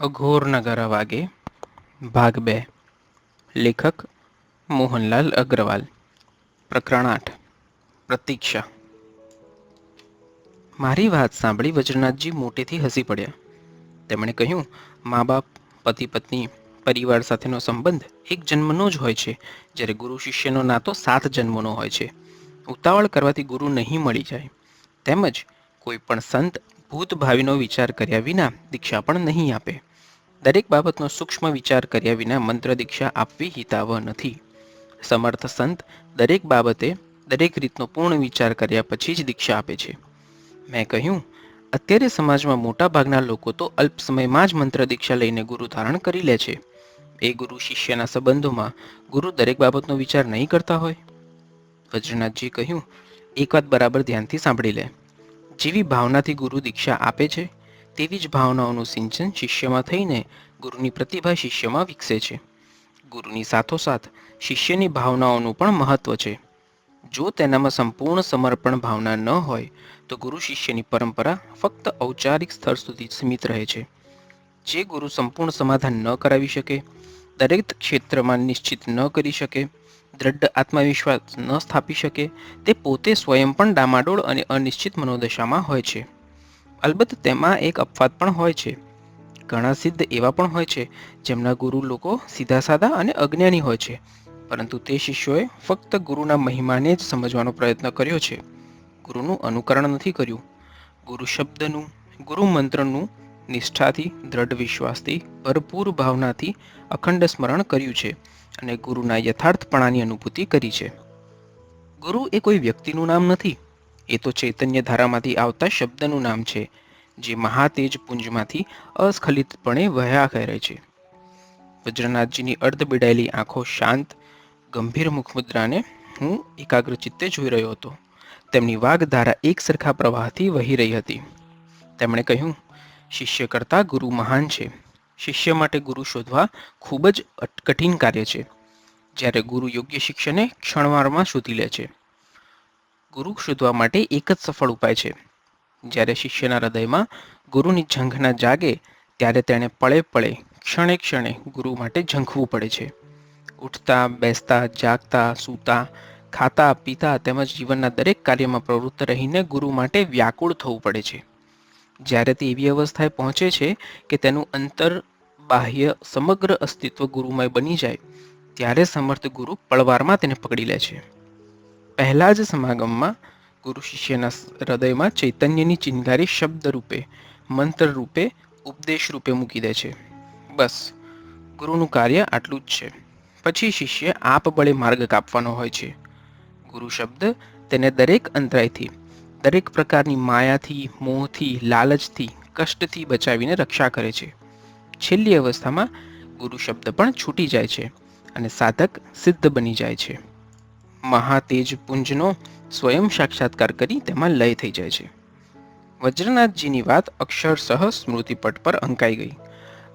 અઘોર નગર વાગે, ભાગ બે. લેખક મોહનલાલ અગ્રવાલ. પ્રકરણ આઠ પ્રતીક્ષા. મારી વાત સાંભળી વજ્રનાથજી મોટેથી હસી પડ્યા. તેમણે કહ્યું, મા બાપ, પતિ, પત્ની, પરિવાર સાથેનો સંબંધ એક જન્મનો જ હોય છે. જ્યારે ગુરુ શિષ્યનો નાતો સાત જન્મનો હોય છે. ઉતાવળ કરવાથી ગુરુ નહીં મળી જાય. તેમજ કોઈ પણ સંત ભૂત ભાવિનો વિચાર કર્યા વિના દીક્ષા પણ નહીં આપે. દરેક બાબતનો સૂક્ષ્મ વિચાર કર્યા વિના મંત્ર દીક્ષા આપવી હિતાવહ નથી. સમર્થ સંત દરેક બાબતે દરેક રીતનો પૂર્ણ વિચાર કર્યા પછી જ દીક્ષા આપે છે. મેં કહ્યું, અત્યારે સમાજમાં મોટા ભાગના લોકો તો અલ્પ સમયમાં જ મંત્ર દીક્ષા લઈને ગુરુ ધારણ કરી લે છે. એ ગુરુ શિષ્યના સંબંધોમાં ગુરુ દરેક બાબતનો વિચાર નહીં કરતા હોય? વજ્રનાથજી કહ્યું, એક વાત બરાબર ધ્યાનથી સાંભળી લે. જેવી ભાવનાથી ગુરુ દીક્ષા આપે છે તેવી જ ભાવનાઓનું સિંચન શિષ્યમાં થઈને ગુરુની પ્રતિભા શિષ્યમાં વિકસે છે. ગુરુની સાથોસાથ શિષ્યની ભાવનાઓનું પણ મહત્વ છે. જો તેનામાં સંપૂર્ણ સમર્પણ ભાવના ન હોય, તો ગુરુ શિષ્યની પરંપરા ફક્ત ઔપચારિક સ્તર સુધી સીમિત રહે છે. જે ગુરુ સંપૂર્ણ સમાધાન ન કરાવી શકે, દરેક ક્ષેત્રમાં નિશ્ચિત ન કરી શકે, દ્રઢ આત્મવિશ્વાસ ન સ્થાપી શકે, તે પોતે સ્વયં પણ ડામાડોળ અને અનિશ્ચિત મનોદશામાં હોય છે. અલબત્ત તેમાં એક અપવાદ પણ હોય છે. ઘણા સિદ્ધ એવા પણ હોય છે, જેમના ગુરુ લોકો સીધા સાદા અને અજ્ઞાની હોય છે, પરંતુ તે શિષ્યોએ ફક્ત ગુરુના મહિમાને જ સમજવાનો પ્રયત્ન કર્યો છે. ગુરુનું અનુકરણ નથી કર્યું. ગુરુ શબ્દનું, ગુરુ મંત્રનું નિષ્ઠાથી, દ્રઢ વિશ્વાસથી, ભરપૂર ભાવનાથી અખંડ સ્મરણ કર્યું છે અને ગુરુના યથાર્થપણાની અનુભૂતિ કરી છે. ગુરુ એ કોઈ વ્યક્તિનું નામ નથી. એ તો ચૈતન્ય ધારામાંથી આવતા શબ્દનું નામ છે, જે મહાતેજ પુંજમાંથી અસ્ખલિતપણે વહ્યા કરે છે. વજ્રનાથજીની અર્ધ બિડાયેલી આંખો શાંત, ગંભીર મુખમુદ્રાને હું એકાગ્ર ચિત્તે જોઈ રહ્યો હતો. તેમની વાગધારા એક સરખા પ્રવાહથી વહી રહી હતી. તેમણે કહ્યું, શિષ્ય કરતાં ગુરુ મહાન છે. શિષ્ય માટે ગુરુ શોધવા ખૂબ જ કઠિન કાર્ય છે. જ્યારે ગુરુ યોગ્ય શિક્ષણને ક્ષણવારમાં શોધી લે છે. ગુરુ શોધવા માટે એક જ સફળ ઉપાય છે. જ્યારે શિષ્યના હૃદયમાં ગુરુની ઝંખના જાગે, ત્યારે તેણે પળે પળે, ક્ષણે ક્ષણે ગુરુ માટે ઝંખવું પડે છે. ઉઠતા, બેસતા, જાગતા, સૂતા, ખાતા, પીતા તેમજ જીવનના દરેક કાર્યમાં પ્રવૃત્ત રહીને ગુરુ માટે વ્યાકુળ થવું પડે છે. જ્યારે તે એવી અવસ્થાએ પહોંચે છે કે તેનું અંતર બાહ્ય સમગ્ર અસ્તિત્વ ગુરુમય બની જાય, ત્યારે સમર્થ ગુરુ પળવારમાં તેને પકડી લે છે. પહેલા જ સમાગમમાં ગુરુ શિષ્યના હૃદયમાં ચૈતન્યની ચિનગારી શબ્દ રૂપે મંત્ર રૂપે ઉપદેશ રૂપે મૂકી દે છે. બસ, ગુરુનું કાર્ય આટલું જ છે. પછી શિષ્ય આપ બળે માર્ગ કાપવાનો હોય છે. ગુરુ શબ્દ તેને દરેક અંતરાયથી, દરેક પ્રકારની માયાથી, મોહથી, લાલચથી, કષ્ટથી બચાવીને રક્ષા કરે છે. છેલ્લી અવસ્થામાં ગુરુ શબ્દ પણ છૂટી જાય છે અને સાધક સિદ્ધ બની જાય છે. મહાતેજ પુંજનો સ્વયં સાક્ષાત્કાર કરી તેમાં લય થઈ જાય છે. વજ્રનાથજીની વાત અક્ષરસહ સ્મૃતિપટ પર અંકાઈ ગઈ.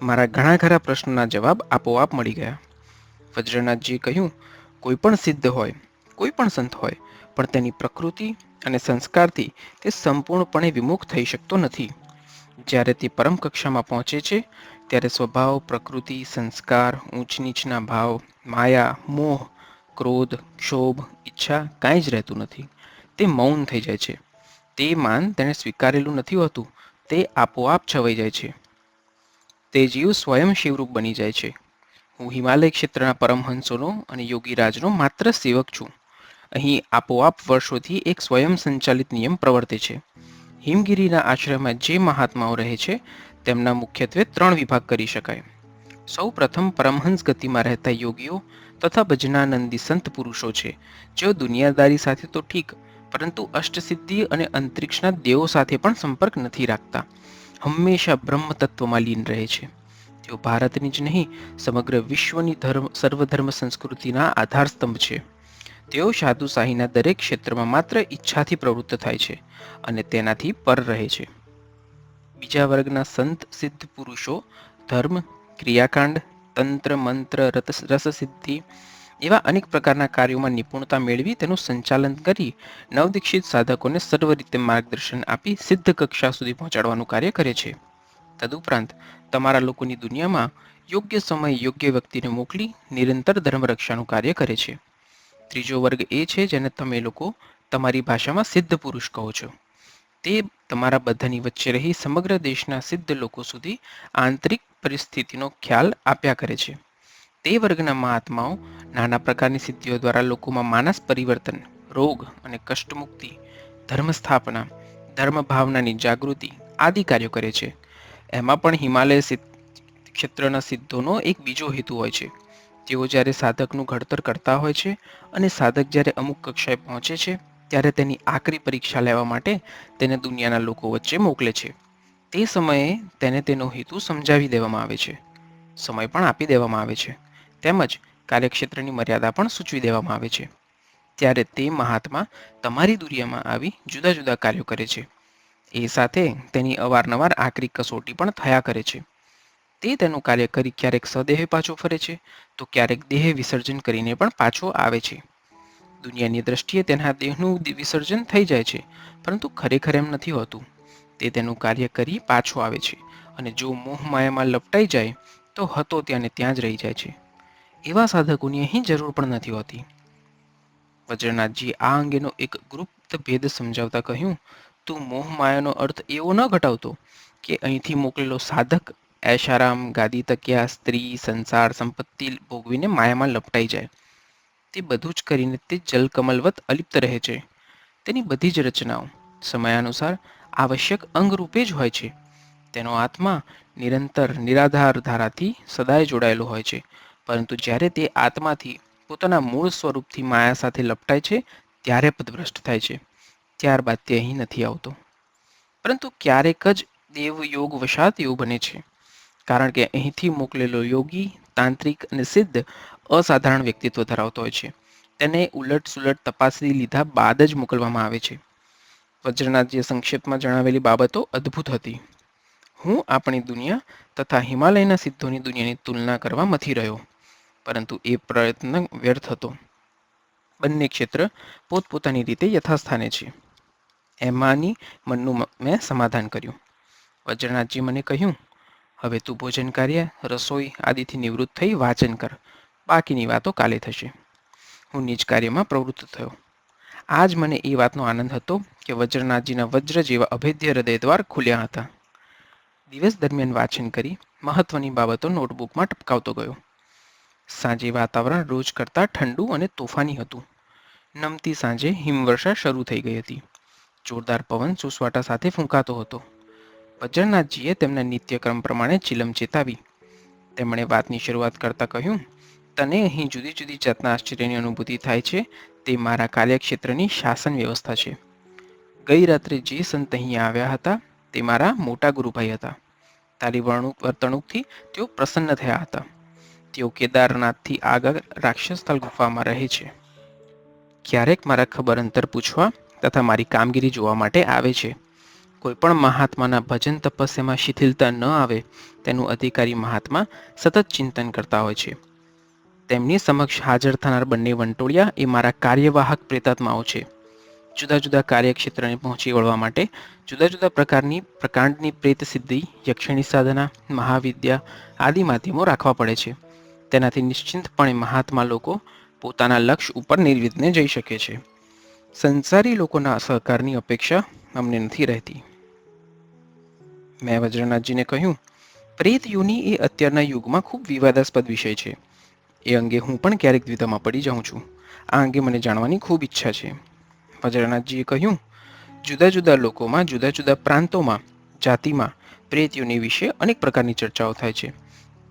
મારા ઘણા ખરા પ્રશ્નોના જવાબ આપોઆપ મળી ગયા. વજ્રનાથજીએ કહ્યું, કોઈ પણ સિદ્ધ હોય, કોઈ પણ સંત હોય, પણ તેની પ્રકૃતિ અને સંસ્કારથી તે સંપૂર્ણપણે વિમુખ થઈ શકતો નથી. જ્યારે તે પરમ કક્ષામાં પહોંચે છે, ત્યારે સ્વભાવ, પ્રકૃતિ, સંસ્કાર ઊંચ નીચના ભાવ, માયા, મોહ ક્રોધ, ક્ષોભ, ઈચ્છા કાંઈ જ રહેતું નથી. તે મૌન થઈ જાય છે. તે માન તેણે સ્વીકારેલું નથી હોતું. તે આપોઆપ છવાઈ જાય છે. તે જીવ સ્વયં શિવરૂપ બની જાય છે. હું હિમાલય ક્ષેત્રના પરમહંસોનો અને યોગીરાજનો માત્ર સેવક છું. અહીં આપોઆપ વર્ષોથી એક સ્વયં સંચાલિત નિયમ પ્રવર્તે છે. હિમગીરીના આશ્રમમાં જે મહાત્માઓ રહે છે, તેમના મુખ્યત્વે ત્રણ વિભાગ કરી શકાય. સૌ પ્રથમ પરમહંસ ગતિમાં રહેતા યોગીઓ તથા ભજનાનંદી સંત પુરુષો છે. જેઓ દુનિયાદારી સાથે તો ઠીક, પરંતુ અષ્ટસિદ્ધિ અને અંતરિક્ષના દેવો સાથે પણ સંપર્ક નથી રાખતા. હંમેશા બ્રહ્મ તત્વમાં લીન રહે છે. તેઓ ભારતની જ નહીં, સમગ્ર વિશ્વની ધર્મ, સર્વધર્મ સંસ્કૃતિના આધારસ્તંભ છે. તેઓ સાધુશાહીના દરેક ક્ષેત્રમાં માત્ર ઈચ્છાથી પ્રવૃત્ત થાય છે અને તેનાથી પર રહે છે. બીજા વર્ગના સંત, સિદ્ધ પુરુષો, ધર્મ, ક્રિયાકાંડ તંત્ર, મંત્ર રસસિદ્ધિ એવા અનેક પ્રકારના કાર્યોમાં નિપુણતા મેળવી તેનું સંચાલન કરી નવદીક્ષિત સાધકોને સર્વ રીતે માર્ગદર્શન આપી સિદ્ધ કક્ષા સુધી પહોંચાડવાનું કાર્ય કરે છે. તદુપરાંત તમારા લોકોની દુનિયામાં યોગ્ય સમયે યોગ્ય વ્યક્તિને મોકલી નિરંતર ધર્મરક્ષાનું કાર્ય કરે છે. ત્રીજો વર્ગ એ છે જેને તમે લોકો તમારી ભાષામાં સિદ્ધ પુરુષ કહો છો. તે તમારા બધાની વચ્ચે રહી સમગ્ર દેશના સિદ્ધ લોકો સુધી આંતરિક પરિસ્થિતિનો ખ્યાલ આપ્યા કરે છે. તે વર્ગના મહાત્માઓ નાના પ્રકારની સિદ્ધિઓ દ્વારા લોકોમાં માનસ પરિવર્તન, રોગ અને કષ્ટમુક્તિ ધર્મ સ્થાપના ધર્મ ભાવનાની જાગૃતિ આદિ કાર્યો કરે છે. એમાં પણ હિમાલય ક્ષેત્રના સિદ્ધોનો એક બીજો હેતુ હોય છે. તેઓ જ્યારે સાધકનું ઘડતર કરતા હોય છે અને સાધક જ્યારે અમુક કક્ષાએ પહોંચે છે, ત્યારે તેની આકરી પરીક્ષા લેવા માટે તેને દુનિયાના લોકો વચ્ચે મોકલે છે. તે સમયે તેને તેનો હેતુ સમજાવી દેવામાં આવે છે. સમય પણ આપી દેવામાં આવે છે. તેમજ કાર્યક્ષેત્રની મર્યાદા પણ સૂચવી દેવામાં આવે છે. ત્યારે તે મહાત્મા તમારી દુનિયામાં આવી જુદા જુદા કાર્યો કરે છે. એ સાથે તેની અવારનવાર આકરી કસોટી પણ થયા કરે છે. તે તેનું કાર્ય કરી ક્યારેક સદેહે પાછો ફરે છે, તો ક્યારેક દેહ વિસર્જન કરીને પણ પાછો આવે છે. દુનિયાની દ્રષ્ટિએ તેના દેહનું વિસર્જન થઈ જાય છે, પરંતુ ખરેખર એમ નથી હોતું. તે તેનું કાર્ય કરી પાછો આવે છે અને જો મોહ માયામાં લપટાઈ જાય, તો હતો ત્યાં ત્યાં જ રહી જાય છે. એવા સાધકોની અહીં જરૂર પણ નથી હોતી. વજ્રનાથજી આ અંગેનો એક ગુપ્ત ભેદ સમજાવતા કહ્યું, તું મોહ માયાનો અર્થ એવો ન ઘટાવતો કે અહીંથી મોકલેલો સાધક એશારામ ગાદી તકિયા, સ્ત્રી, સંસાર, સંપત્તિ ભોગવીને માયામાં લપટાઈ જાય. તે બધું જ કરીને તે જલકમલવત અલિપ્ત રહે છે. તેની બધી જ રચનાઓ સમયાનુસાર આવશ્યક અંગરૂપે જ હોય છે. તેનો આત્મા નિરંતર નિરાધાર ધારાથી સદાય જોડાયેલો હોય છે. પરંતુ જ્યારે તે આત્માથી પોતાના મૂળ સ્વરૂપથી માયા સાથે લપટાય છે, ત્યારે પદભ્રષ્ટ થાય છે. ત્યારબાદ તે અહીં નથી આવતો. પરંતુ ક્યારેક જ દેવ યોગ વશાત એવું બને છે. કારણ કે અહીંથી મોકલેલો યોગી, તાંત્રિક અને સિદ્ધ અસાધારણ વ્યક્તિત્વ ધરાવતો હોય છે. તેને ઉલટ સુલટ તપાસી લીધા બાદ જ મોકલવામાં આવે છે. વજ્રનાથજીએ સંક્ષેપમાં જણાવેલી બાબતો અદ્ભુત હતી. હું આપણી દુનિયા તથા હિમાલયના સિદ્ધોની દુનિયાની તુલના કરવા મથી રહ્યો, પરંતુ એ પ્રયત્ન વ્યર્થ હતો. બંને ક્ષેત્ર પોતપોતાની રીતે યથાસ્થાને છે. એમાંની મનનું મેં સમાધાન કર્યું. વજ્રનાથજી મને કહ્યું, હવે તું ભોજન કાર્ય, રસોઈ આદિથી નિવૃત્ત થઈ વાંચન કર. બાકીની વાતો કાલે થશે. હું નિજ કાર્યમાં પ્રવૃત્ત થયો. આજ મને એ વાતનો આનંદ હતો કે વજ્રનાથજીના વજ્ર જેવા અભેદ્ય હૃદય દ્વાર ખુલ્યા હતા. દિવસ દરમિયાન વાંચન કરી મહત્વની બાબતો નોટબુકમાં ટપકાવતો ગયો. સાંજે વાતાવરણ રોજ કરતાં ઠંડુ અને તોફાની હતું. નમતી સાંજે હિમવર્ષા શરૂ થઈ ગઈ હતી. જોરદાર પવન સુસવાટા સાથે ફૂંકાતો હતો. વજ્રનાથજીએ તેમના નિત્યક્રમ પ્રમાણે ચિલમ ચેતાવી. તેમણે વાતની શરૂઆત કરતા કહ્યું, તને અહીં જુદી જુદી જાતના આશ્ચર્યની અનુભૂતિ થાય છે તે મારા કાર્યક્ષેત્રની શાસન વ્યવસ્થા છે. ગઈ રાત્રે જે સંત અહીં આવ્યા હતા, તે મારા મોટા ગુરુભાઈ હતા. તારી વર્ણુક, વર્તણૂકથી તેઓ પ્રસન્ન થયા હતા. તેઓ કેદારનાથથી આગળ રાક્ષસસ્થળ ગુફામાં રહે છે. ક્યારેક મારા ખબર અંતર પૂછવા તથા મારી કામગીરી જોવા માટે આવે છે. કોઈપણ મહાત્માના ભજન તપસ્યામાં શિથિલતા ન આવે, તેનું અધિકારી મહાત્મા સતત ચિંતન કરતા હોય છે. તેમની સમક્ષ હાજર થનાર બંને વંટોળિયા એ મારા કાર્યવાહક પ્રેતાત્માઓ છે. જુદા જુદા કાર્યક્ષેત્રને પહોંચી વળવા માટે જુદા જુદા પ્રકારની પ્રકાંડની પ્રેત સિદ્ધિ, યક્ષિણી સાધના, મહાવિદ્યા આદિ માધ્યમો રાખવા પડે છે. તેનાથી નિશ્ચિંતપણે મહાત્મા લોકો પોતાના લક્ષ્ય ઉપર નિર્વિઘ્ને જઈ શકે છે. સંસારી લોકોના સહકારની અપેક્ષા અમને નથી રહેતી. મેં વજ્રનાથજીને કહ્યું, પ્રેત યોની એ અત્યારના યુગમાં ખૂબ વિવાદાસ્પદ વિષય છે. એ અંગે હું પણ ક્યારેક દ્વિધામાં પડી જાઉં છું. આ અંગે મને જાણવાની ખૂબ ઈચ્છા છે. વજ્રનાથજીએ કહ્યું, જુદા જુદા લોકોમાં, જુદા જુદા પ્રાંતોમાં, જાતિમાં પ્રેતયોની વિશે અનેક પ્રકારની ચર્ચાઓ થાય છે.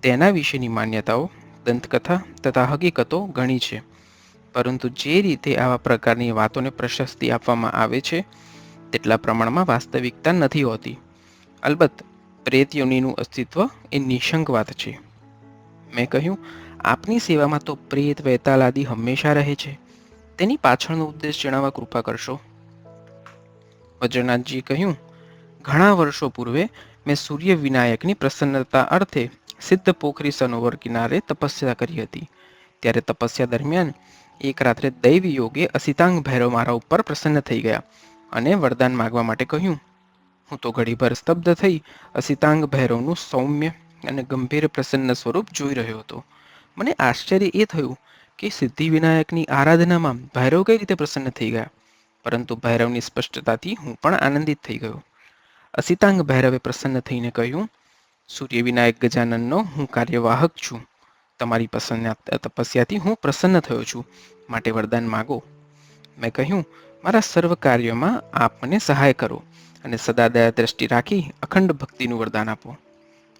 તેના વિશેની માન્યતાઓ, દંતકથા તથા હકીકતો ઘણી છે. પરંતુ જે રીતે આવા પ્રકારની વાતોને પ્રશસ્તિ આપવામાં આવે છે, તેટલા પ્રમાણમાં વાસ્તવિકતા નથી હોતી. અલબત્ત પ્રેત યોનિનું અસ્તિત્વ એ નિશંક વાત છે. મેં કહ્યું આપની સેવામાં તો પ્રેત, વૈતાલ હંમેશા રહે છે. તેની પાછળનો ઉદ્દેશ જણાવવા કૃપા કરશો. વજ્રનાથજીએ કહ્યું, ઘણા વર્ષો પૂર્વે મેં સૂર્ય વિનાયકની પ્રસન્નતા અર્થે સિદ્ધ પોખરી સનોવર કિનારે તપસ્યા કરી હતી. ત્યારે તપસ્યા દરમિયાન એક રાત્રે દૈવી યોગે અસિતાંગ ભૈરવ મારા ઉપર પ્રસન્ન થઈ ગયા અને વરદાન માગવા માટે કહ્યું, હું તો ઘડીભર સ્તબ્ધ થઈ અસિતાંગ ભૈરવનું સૌમ્ય અને ગંભીર પ્રસન્ન સ્વરૂપ જોઈ રહ્યો હતો. મને આશ્ચર્ય એ થયું કે સિદ્ધિવિનાયકની આરાધનામાં ભૈરવ કઈ રીતે પ્રસન્ન થઈ ગયા? પરંતુ ભૈરવની સ્પષ્ટતાથી હું પણ આનંદિત થઈ ગયો. અસિતાંગ ભૈરવે પ્રસન્ન થઈને કહ્યું, સૂર્યવિનાયક ગજાનનનો હું કાર્યવાહક છું. તમારી પસંદ તપસ્યાથી હું પ્રસન્ન થયો છું. માટે વરદાન માગો. મેં કહ્યું, મારા સર્વ કાર્યોમાં આપ મને સહાય કરો અને સદા દયા દ્રષ્ટિ રાખી અખંડ ભક્તિનું વરદાન આપો.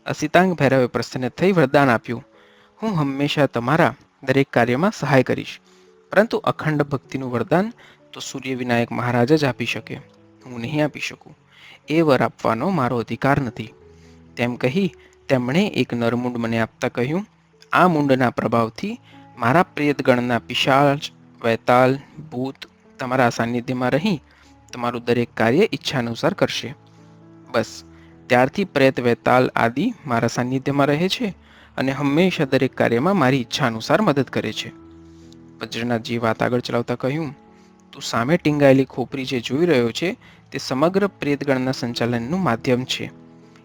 અસિતાંગ ભૈરવે પ્રસન્ન થઈ વરદાન આપ્યું. હું હંમેશા તમારા દરેક કાર્યમાં સહાય કરીશ. પરંતુ અખંડ ભક્તિનું વરદાન તો સૂર્ય વિનાયક મહારાજ જ આપી શકે. હું નહીં આપી શકું. એ વર આપવાનો મારો અધિકાર નથી. તેમ કહી તેમણે એક નરમુંડ મને આપતા કહ્યું, આ મુંડના પ્રભાવથી મારા પ્રેતગણના પિશાચ, વૈતાલ, ભૂત તમારા સાનિધ્યમાં રહી તમારું દરેક કાર્ય ઈચ્છા અનુસાર કરશે. બસ, ત્યારથી પ્રેત, વૈતાલ આદિ મારા સાનિધ્યમાં રહે છે અને હંમેશા દરેક કાર્યમાં મારી ઈચ્છા અનુસાર મદદ કરે છે. વજ્રનાથજી વાત આગળ ચલાવતા કહ્યું, તું સામે ટીંગાયેલી ખોપરી જે જોઈ રહ્યો છે, તે સમગ્ર પ્રેતગણના સંચાલનનું માધ્યમ છે.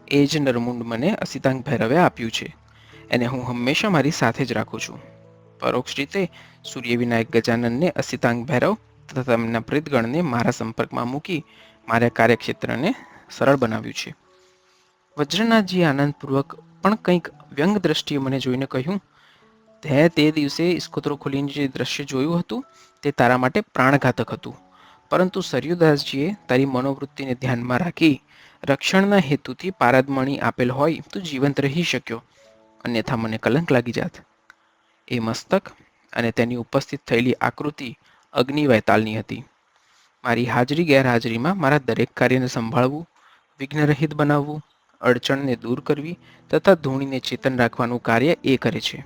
એ જ નરમુંડ મને અસિતાંગ ભૈરવે આપ્યું છે. એને હું હંમેશા મારી સાથે જ રાખું છું. પરોક્ષ રીતે, સૂર્યવિનાયક ગજાનનને અસિતાંગ ભૈરવ તથા તેમના પ્રેતગણને મારા સંપર્કમાં મૂકી મારા કાર્યક્ષેત્રને સરળ બનાવ્યું છે. વજ્રનાથજી આનંદપૂર્વક પણ કંઈક વ્યંગ દ્રષ્ટિએ મને જોઈને કહ્યું, તે તે દિવસે ઇસ્કોત્રો ખોલીને જે દ્રશ્ય જોયું હતું, તે તારા માટે પ્રાણઘાતક હતું. પરંતુ સરયુદાસજીએ તારી મનોવૃત્તિને ધ્યાનમાં રાખી રક્ષણના હેતુથી પારદમણી આપેલ હોય તો જીવંત રહી શક્યો. અન્યથા મને કલંક લાગી જાત. એ મસ્તક અને તેની ઉપસ્થિત થયેલી આકૃતિ અગ્નિ વૈતાલની હતી. મારી હાજરી ગેરહાજરીમાં મારા દરેક કાર્યને સંભાળવું, વિઘ્નરહિત બનાવવું અડચણને દૂર કરવી તથા ધૂણીને ચેતન રાખવાનું કાર્ય એ કરે છે.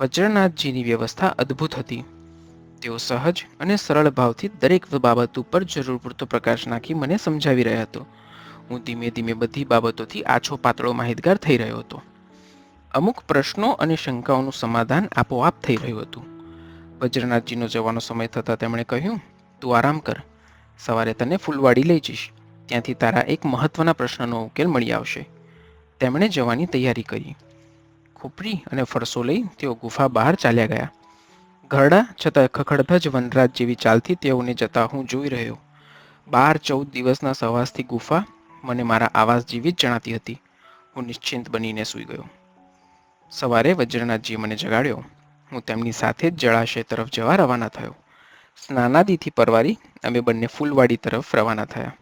વજ્રનાથજીની વ્યવસ્થા અદ્ભુત હતી. તેઓ સહજ અને સરળ ભાવથી દરેક બાબત ઉપર જરૂર પૂરતો પ્રકાશ નાખી મને સમજાવી રહ્યા હતો. હું ધીમે ધીમે બધી બાબતોથી આછો પાતળો માહિતગાર થઈ રહ્યો હતો. અમુક પ્રશ્નો અને શંકાઓનું સમાધાન આપોઆપ થઈ રહ્યું હતું. વજ્રનાથજીનો જવાનો સમય થતાં તેમણે કહ્યું, તું આરામ કર. સવારે તને ફૂલવાડી લઈ જઈશ. ત્યાંથી તારા એક મહત્વના પ્રશ્નનો ઉકેલ મળી આવશે. તેમણે જવાની તૈયારી કરી. ખોપરી અને ફરસો લઈ તેઓ ગુફા બહાર ચાલ્યા ગયા. ઘરડા છતાં ખખડધજ વનરાજ જેવી ચાલથી તેઓને જતા હું જોઈ રહ્યો. બાર ચૌદ દિવસના સવાસથી ગુફા મને મારા આવાસ જેવી જ જણાતી હતી. હું નિશ્ચિંત બનીને સૂઈ ગયો. સવારે વજ્રનાથજીએ મને જગાડ્યો. હું તેમની સાથે જ જળાશય તરફ જવા રવાના થયો. સ્નાનાદિથી પરવારી અમે બંને ફૂલવાડી તરફ રવાના થયા.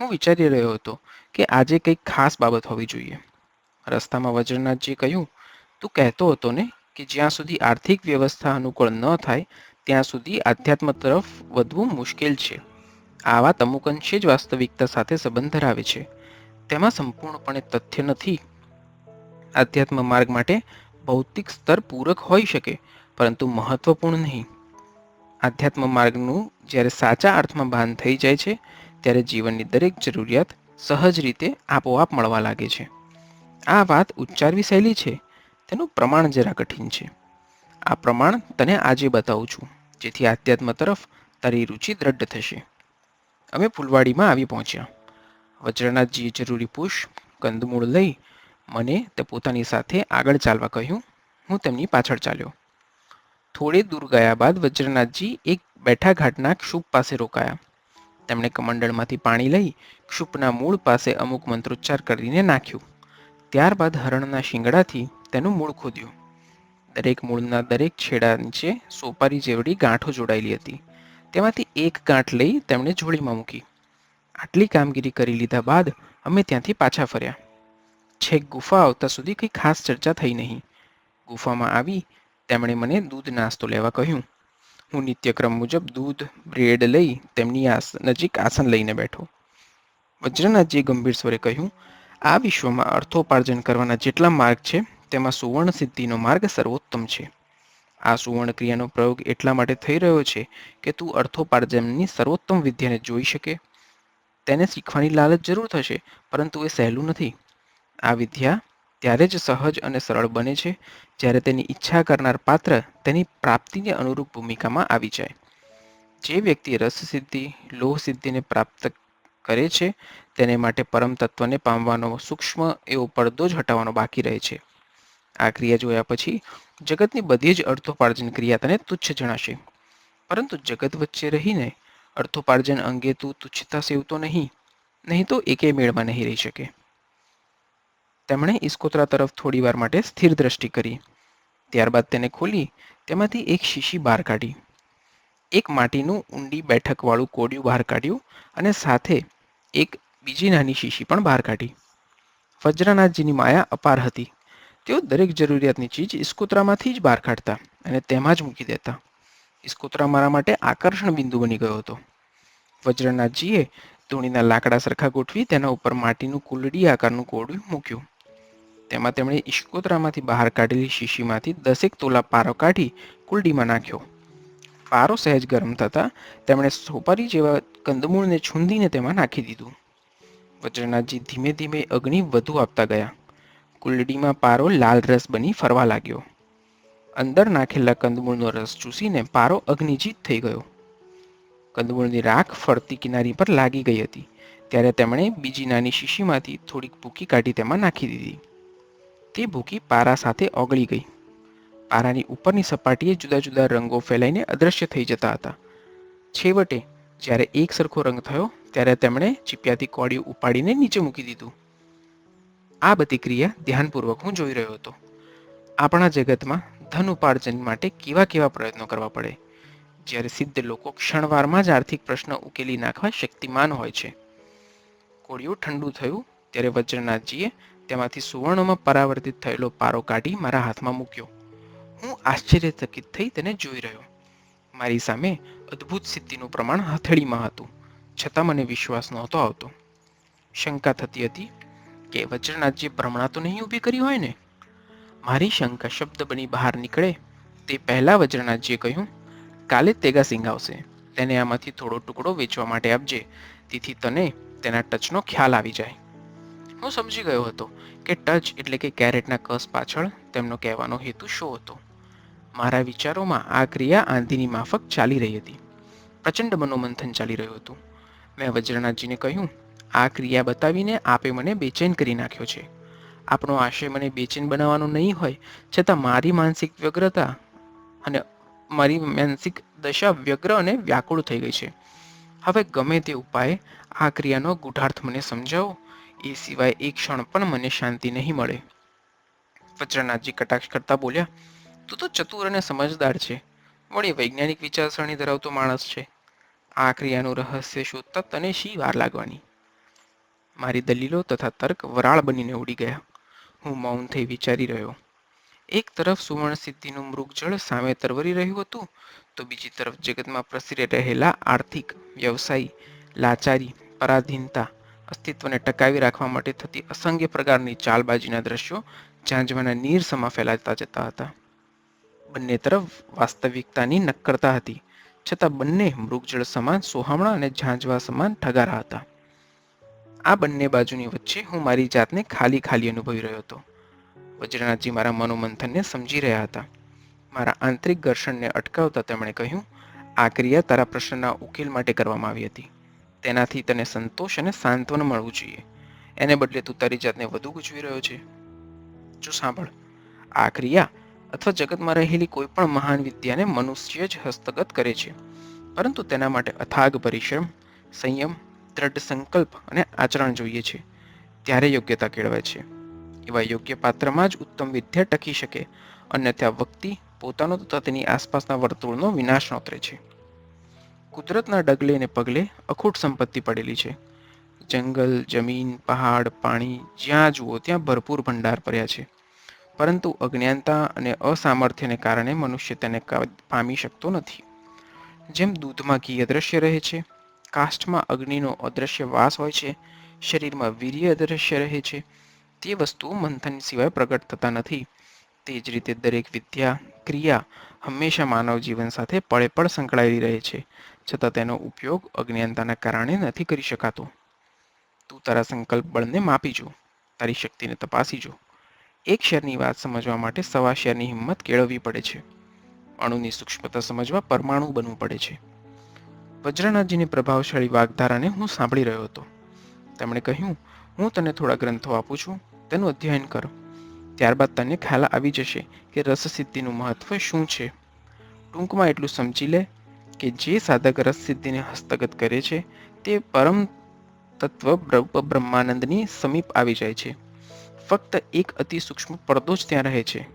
હું વિચારી રહ્યો હતો કે આજે કંઈક ખાસ બાબત હોવી જોઈએ. રસ્તામાં વજ્રનાથજીએ કહ્યું, તું કહેતો હતો ને કે જ્યાં સુધી આર્થિક વ્યવસ્થા અનુકૂળ ન થાય, ત્યાં સુધી આધ્યાત્મ તરફ વધવું મુશ્કેલ છે. આવા તમુક અંશે જ વાસ્તવિકતા સાથે સંબંધ ધરાવે છે. તેમાં સંપૂર્ણપણે તથ્ય નથી. આધ્યાત્મ માર્ગ માટે ભૌતિક સ્તર પૂરક હોઈ શકે, પરંતુ મહત્વપૂર્ણ નહીં. આધ્યાત્મ માર્ગનું જ્યારે સાચા અર્થમાં ભાન થઈ જાય છે ત્યારે જીવનની દરેક જરૂરિયાત સહજ રીતે આપોઆપ મળવા લાગે છે. આ વાત ઉચ્ચારવી સહેલી છે, તેનું પ્રમાણ જરા કઠિન છે. આ પ્રમાણ તને આજે બતાવું છું, જેથી આધ્યાત્મ તરફ તારી રુચિ દ્રઢ થશે. અમે ફૂલવાડીમાં આવી પહોંચ્યા. વજ્રનાથજીએ જરૂરી પુષ્પ, કંદમૂળ લઈ મને તે પોતાની સાથે આગળ ચાલવા કહ્યું. હું તેમની પાછળ ચાલ્યો. થોડે દૂર ગયા બાદ વજ્રનાથજી એક બેઠા ઘાટના ક્ષુપ પાસે રોકાયા. તેમણે કમંડળમાંથી પાણી લઈ ક્ષુપના મૂળ પાસે અમુક મંત્રોચ્ચાર કરીને નાખ્યું. ત્યારબાદ હરણના શિંગડાથી તેનું મૂળ ખોદ્યું. દરેક મૂળના દરેક છેડા નીચે સોપારી જેવડી ગાંઠો જોડાયેલી હતી. તેમાંથી એક ગાંઠ લઈ તેમણે જોડીમાં મૂકી. આટલી કામગીરી કરી લીધા બાદ અમે ત્યાંથી પાછા ફર્યા. છેક ગુફા આવતા સુધી કંઈ ખાસ ચર્ચા થઈ નહીં. ગુફામાં આવી તેમણે મને દૂધ નાસ્તો લેવા કહ્યું. હું નિત્યક્રમ મુજબ દૂધ, બ્રેડ લઈ તેમની નજીક આસન લઈને બેઠો. વજ્રનાથજીએ ગંભીર સ્વરે કહ્યું, આ વિશ્વમાં અર્થોપાર્જન કરવાના જેટલા માર્ગ છે, તેમાં સુવર્ણ સિદ્ધિનો માર્ગ સર્વોત્તમ છે. આ સુવર્ણ ક્રિયાનો પ્રયોગ એટલા માટે થઈ રહ્યો છે કે તું અર્થોપાર્જનની સર્વોત્તમ વિદ્યાને જોઈ શકે. તેને શીખવાની લાલચ જરૂર થશે, પરંતુ એ સહેલું નથી. આ વિદ્યા ત્યારે જ સહજ અને સરળ બને છે. જ્યારે તેની ઈચ્છા કરનાર પાત્ર તેની પ્રાપ્તિને અનુરૂપ ભૂમિકામાં આવી જાય. જે વ્યક્તિ રસ સિદ્ધિ, લોહ સિદ્ધિને પ્રાપ્ત કરે છે, તેને માટે પરમ તત્વને પામવાનો સૂક્ષ્મ એવો પડદો જ હટાવવાનો બાકી રહે છે. આ ક્રિયા જોયા પછી જગતની બધી જ અર્થોપાર્જન ક્રિયા તને તુચ્છ જણાશે. પરંતુ જગત વચ્ચે રહીને અર્થોપાર્જન અંગે તું તુચ્છતા સેવતો નહીં. નહીં તો એકે મેળમાં નહીં રહી શકે. તેમણે ઇસ્કોતરા તરફ થોડીવાર માટે સ્થિર દ્રષ્ટિ કરી. ત્યારબાદ તેને ખોલી તેમાંથી એક શીશી બહાર કાઢી. એક માટીનું ઊંડી બેઠકવાળું કોડિયું બહાર કાઢ્યું અને સાથે એક બીજી નાની શીશી પણ બહાર કાઢી. વજ્રનાથજીની માયા અપાર હતી. તેઓ દરેક જરૂરિયાતની ચીજ ઇસ્કોતરામાંથી જ બહાર કાઢતા અને તેમાં જ મૂકી દેતા. ઇસ્કોતરા મારા માટે આકર્ષણ બિંદુ બની ગયો હતો. વજ્રનાથજીએ ધૂણીના લાકડા સરખા ગોઠવી તેના ઉપર માટીનું કુલડી આકારનું કોડિયું મૂક્યું. તેમાં તેમણે ઇસ્કોતરામાંથી બહાર કાઢેલી શીશીમાંથી દસેક તોલા પારો કાઢી કુલડીમાં નાખ્યો. પારો સહેજ ગરમ થતાં તેમણે સોપારી જેવા કંદમૂળને છૂંદીને તેમાં નાખી દીધું. વજ્રનાથજી ધીમે ધીમે અગ્નિ વધુ આપતા ગયા. કુલડીમાં પારો લાલ રસ બની ફરવા લાગ્યો. અંદર નાખેલા કંદમૂળનો રસ ચૂસીને પારો અગ્નિજીત થઈ ગયો. કંદમૂળની રાખ ફરતી કિનારી પર લાગી ગઈ હતી. ત્યારે તેમણે બીજી નાની શીશીમાંથી થોડીક ભૂકી કાઢી તેમાં નાખી દીધી. તે ભૂકી પારા સાથે ઓગળી ગઈ. પારાની ઉપરની સપાટીએ જુદા જુદા રંગો ફેલાઈને અદૃશ્ય થઈ જતા હતા. છેવટે, જ્યારે એક સરખો રંગ થયો, ત્યારે તેમણે ચીપિયાથી કોડિયું ઉપાડીને નીચે મૂકી દીધું. આ બધી ક્રિયા ધ્યાનપૂર્વક હું જોઈ રહ્યો હતો. આપણા જગતમાં ધન ઉપાર્જન માટે કેવા કેવા પ્રયત્નો કરવા પડે. જ્યારે સિદ્ધ લોકો ક્ષણવારમાં જ આર્થિક પ્રશ્ન ઉકેલી નાખવા શક્તિમાન હોય છે. કોળિયું ઠંડુ થયું, ત્યારે વજ્રનાથજીએ તેમાંથી સુવર્ણમાં પરાવર્તિત થયેલો પારો કાઢી મારા હાથમાં મૂક્યો. હું આશ્ચર્યચકિત થઈ તેને જોઈ રહ્યો. મારી સામે અદ્ભુત સિદ્ધિનું પ્રમાણ હથેળીમાં હતું. છતાં મને વિશ્વાસ નહોતો આવતો. શંકા થતી હતી કે વજ્રનાથજી ભ્રમણા તો નહીં ઊભી કરી હોય ને? મારી શંકા શબ્દ બની બહાર નીકળે તે પહેલાં વજ્રનાથજીએ કહ્યું, કાલે તેગા સિંહ આવશે. તેને આમાંથી થોડો ટુકડો વેચવા માટે આપજે. તેથી તને તેના ટચનો ખ્યાલ આવી જાય. હું સમજી ગયો હતો કે ટચ એટલે કે કેરેટના કસ પાછળ તેમનો કહેવાનો હેતુ શું હતો. મારા વિચારોમાં આ ક્રિયા આંધીની માફક ચાલી રહી હતી. પ્રચંડ મનોમંથન ચાલી રહ્યું હતું. મેં વજ્રનાથજીને કહ્યું, આ ક્રિયા બતાવીને આપે મને બેચેન કરી નાખ્યો છે. આપણો આશય મને બેચેન બનાવવાનો નહીં હોય, છતાં મારી માનસિક વ્યગ્રતા અને મારી માનસિક દશા વ્યગ્ર અને વ્યાકુળ થઈ ગઈ છે. હવે ગમે તે ઉપાય આ ક્રિયાનો ગુઢાર્થ મને સમજાવો. એ સિવાય એક ક્ષણ પણ મને શાંતિ નહીં મળે. વજ્રનાથજી કટાક્ષ કરતા બોલ્યા, તું તો ચતુર અને સમજદાર છે. વળી વૈજ્ઞાનિક વિચારસરણી ધરાવતો માણસ છે. આ ક્રિયાનું રહસ્ય શોધતા તને શી વાર લાગવાની? મારી દલીલો તથા તર્ક વરાળ બનીને ઉડી ગયા. હું મૌન થઈ વિચારી રહ્યો. એક તરફ સુવર્ણ સિદ્ધિનું મૃગજળ સામે તરવરી રહ્યું હતું, તો બીજી તરફ જગતમાં પ્રસરી રહેલા આર્થિક, વ્યવસાયી, લાચારી, પરાધીનતા અસ્તિત્વને ટકાવી રાખવા માટે થતી અસંખ્ય પ્રકારની ચાલબાજીના દ્રશ્યો ઝાંઝવાના નીર સમા ફેલાતા જતા હતા. બંને તરફ વાસ્તવિકતાની નક્કરતા હતી, છતાં બંને મૃગજળ સમાન સોહામણા અને ઝાંઝવા સમાન ઠગારા હતા. આ બંને બાજુની વચ્ચે હું મારી જાતને ખાલી ખાલી અનુભવી રહ્યો હતો. વજ્રનાથજી મારા મનોમંથનને સમજી રહ્યા હતા. મારા આંતરિક ઘર્ષણને અટકાવતા તેમણે કહ્યું, આ ક્રિયા તારા પ્રશ્નના ઉકેલ માટે કરવામાં આવી હતી. તેનાથી તને સંતોષ અને સાંત્વન મળવું જોઈએ. એને બદલે તું તારી જાતને વધુ ગૂંચવી રહ્યો છે. જો સાંભળ, આ ક્રિયા અથવા જગતમાં રહેલી કોઈ પણ મહાન વિદ્યાને મનુષ્ય જ હસ્તગત કરે છે. પરંતુ તેના માટે અથાગ પરિશ્રમ, સંયમ, દ્રઢ સંકલ્પ અને આચરણ જોઈએ છે. ત્યારે યોગ્યતા કેળવાય છે. એવા યોગ્ય પાત્રમાં જ ઉત્તમ વિદ્યા ટકી શકે. અન્યથા વ્યક્તિ પોતાનો તથા તેની આસપાસના વર્તુળનો વિનાશ નોતરે છે. કુદરતના ડગલે ને પગલે અખૂટ સંપત્તિ પડેલી છે. જંગલ, જમીન, પહાડ, પાણી જ્યાં જુઓ ત્યાં ભરપૂર ભંડાર પડ્યા છે. પરંતુ અજ્ઞાનતા અને અસામર્થ્યને કારણે મનુષ્ય તેને પામી શકતો નથી. જેમ દૂધમાં ઘી અદ્રશ્ય રહે છે કાષ્ઠમાં અગ્નિનો અદ્રશ્ય વાસ હોય છે, શરીરમાં વીર્ય અદ્રશ્ય રહે છે, તે વસ્તુ મંથન સિવાય પ્રગટ થતા નથી. તે જ રીતે દરેક વિદ્યા, ક્રિયા હંમેશા માનવ જીવન સાથે પળે પળ સંકળાયેલી રહે છે. છતાં તેનો ઉપયોગ અજ્ઞાનતાના કારણે નથી કરી શકાતો. તું તારા સંકલ્પ બળને માપી જો, તારી શક્તિને તપાસી જો. એક શેરની વાત સમજવા માટે સવા શેરની હિંમત કેળવવી પડે છે. અણુની સૂક્ષ્મતા સમજવા પરમાણુ બનવું પડે છે. વજ્રનાથજીની પ્રભાવશાળી વાગધારાને હું સાંભળી રહ્યો હતો. તેમણે કહ્યું, હું તને થોડા ગ્રંથો આપું છું. તેનું અધ્યયન કર. ત્યારબાદ તને ખ્યાલ આવી જશે કે રસસિદ્ધિનું મહત્વ શું છે. ટૂંકમાં એટલું સમજી લે કે જે સાધક રસસિદ્ધિને હસ્તગત કરે છે, તે પરમ તત્વ બ્ર- બ્રહ્માનંદની સમીપ આવી જાય છે. ફક્ત એક અતિ સૂક્ષ્મ પડદો જ ત્યાં રહે છે,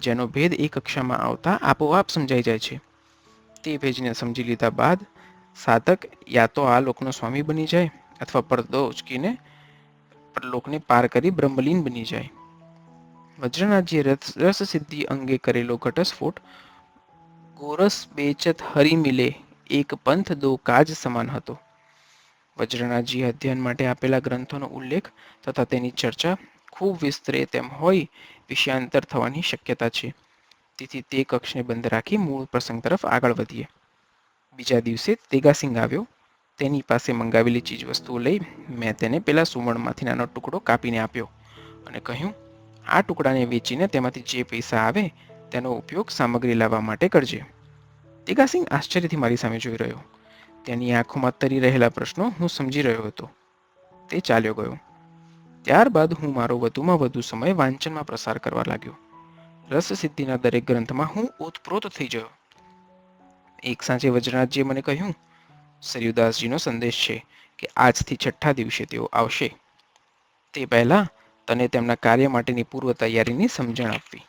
જેનો ભેદ એ કક્ષામાં આવતા આપોઆપ સમજાઈ જાય છે. તે ભેજને સમજી લીધા બાદ સાધક યા તો આ લોકનો સ્વામી બની જાય અથવા પડદો ઉચકીને લોકને પાર કરી બ્રહ્મલીન બની જાય. વજ્રનાથજીએ રસ સિદ્ધિ અંગે કરેલો ઘટસ્ફોટ. ગોરસ, બેચત, હરી મિલે એક પંથ દો કાજ સમાન હતો. વજ્રનાથજી અધ્યયન માટે આપેલા ગ્રંથોનો ઉલ્લેખ તથા તેની ચર્ચા ખૂબ વિસ્તરે તેમ હોય વિષયાંતર થવાની શક્યતા છે. તેથી તે કક્ષને બંધ રાખી મૂળ પ્રસંગ તરફ આગળ વધીએ. બીજા દિવસે તેગાસિંગ આવ્યો. તેની પાસે મંગાવેલી ચીજવસ્તુઓ લઈ મેં તેને પેલા સુવર્ણમાંથી નાનો ટુકડો કાપીને આપ્યો અને કહ્યું આ ટુકડાને વેચીને તેમાંથી જે પૈસા આવે તેનો ઉપયોગ સામગ્રી લાવવા માટે કરજે. દિગાસિંહ આશ્ચર્યથી મારી સામે જોઈ રહ્યો. તેની આંખોમાં તરી રહેલા પ્રશ્નો હું સમજી રહ્યો હતો. તે ચાલ્યો ગયો. ત્યારબાદ હું મારો વધુમાં વધુ સમય વાંચનમાં પ્રસાર કરવા લાગ્યો. રસ સિદ્ધિના દરેક ગ્રંથમાં હું ઓતપ્રોત થઈ ગયો. એક સાંજે વજ્રનાથજીએ મને કહ્યું, સરયુદાસજીનો સંદેશ છે કે આજથી છઠ્ઠા દિવસે તેઓ આવશે. તે પહેલા તને તેમના કાર્ય માટેની પૂર્વ તૈયારીની સમજણ આપવી.